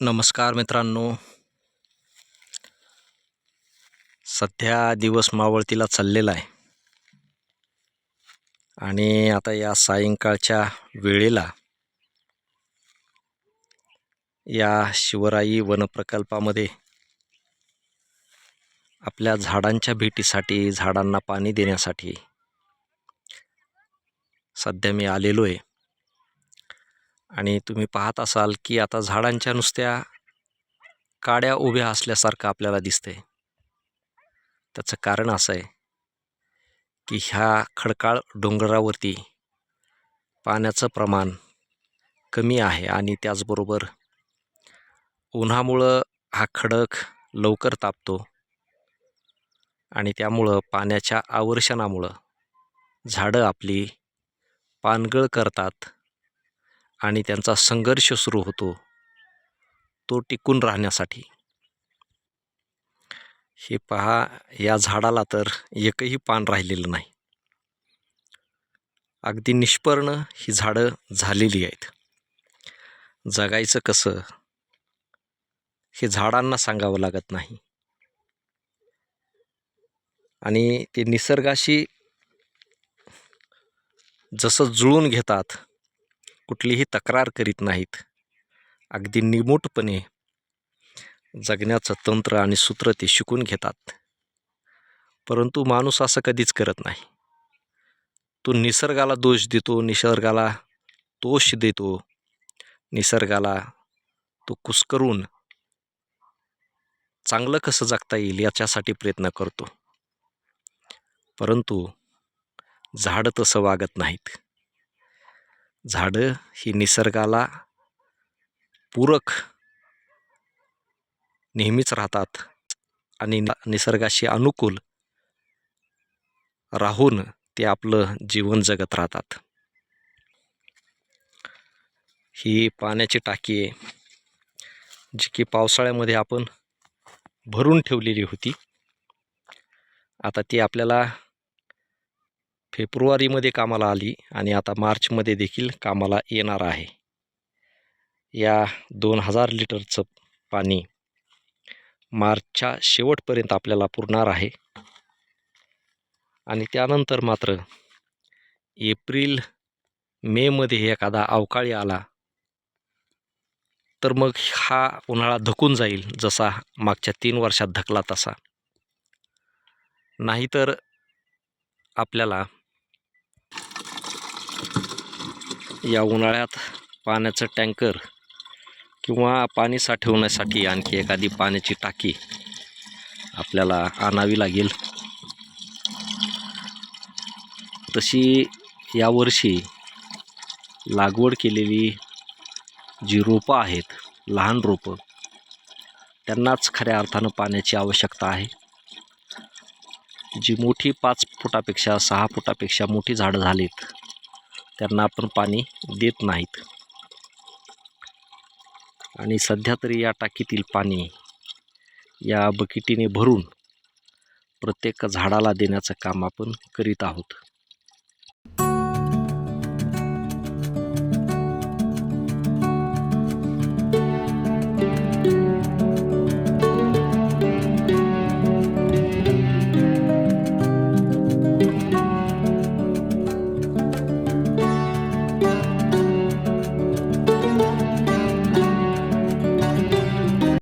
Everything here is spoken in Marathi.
नमस्कार मित्रांनो. सध्या दिवस मावळतीला चाललेला आहे. आणि आता या सायंकाळच्या वेळेला या शिवराई वनप्रकल्पामध्ये आपल्या झाडांच्या भेटीसाठी झाडांना पाणी देण्यासाठी सध्या मी आलेलो आहे. आणि तुम्ही पाहत असाल की आता झाडांच्या नुसत्या काड्या उभ्या असल्यासारखं आपल्याला दिसतंय. त्याचं कारण असं आहे की ह्या खडकाळ डोंगरावरती पाण्याचं प्रमाण कमी आहे आणि त्याचबरोबर उन्हामुळं हा खडक लवकर तापतो आणि त्यामुळं पाण्याच्या आवर्षणामुळं झाडं आपली पानगळ करतात. आणि त्यांचा संघर्ष सुरू होतो तो टिकून राहण्यासाठी. हे पहा या झाडाला तर एकही पान राहिलेलं नाही. अगदी निष्पर्ण ही झाडं झालेली आहेत. जगायचं कसं? हे झाडांना सांगावं लागत नाही. आणि ते निसर्गाशी जसं जुळून घेतात कुठलीही तक्रार करीत नाहीत. अगदी निमूटपणे जगण्याचं तंत्र आणि सूत्र ते शिकून घेतात. परंतु माणूस असं कधीच करत नाही. तो निसर्गाला दोष देतो निसर्गाला दोष देतो. निसर्गाला तो कुस्करून चांगलं कसं जगता येईल याच्यासाठी प्रयत्न करतो. परंतु झाडं तसं वागत नाहीत. झाडं ही निसर्गाला पूरक नेहमीच राहतात आणि निसर्गाशी अनुकूल राहून ते आपलं जीवन जगत राहतात. ही पाण्याची टाकी आहे जी की पावसाळ्यामध्ये आपण भरून ठेवलेली होती. आता ती आपल्याला फेब्रुवारीमध्ये कामाला आली आणि आता मार्चमध्ये देखील कामाला येणार आहे. या दोन हजार लिटरचं पाणी मार्चच्या शेवटपर्यंत आपल्याला पुरणार आहे. आणि त्यानंतर मात्र एप्रिल मेमध्ये एखादा अवकाळी आला तर मग हा उन्हाळा धकून जाईल जसा मागच्या तीन वर्षात धकला तसा. नाहीतर आपल्याला या उन्हाळ्यात पाण्याचं टँकर किंवा पाणी साठवण्यासाठी आणखी एखादी पाण्याची टाकी आपल्याला आणावी लागेल. तशी यावर्षी लागवड केलेली जी रोपं आहेत लहान रोपं त्यांनाच खऱ्या अर्थानं पाण्याची आवश्यकता आहे. जी मोठी पाच फुटापेक्षा सहा फुटापेक्षा मोठी झाडं झालीत त्यांना आपण पाणी देत नाहीत. आणि सध्या तरी या टाकीतील पाणी या बकेटीने भरून प्रत्येक झाडाला देण्याचं काम आपण करीत आहोत.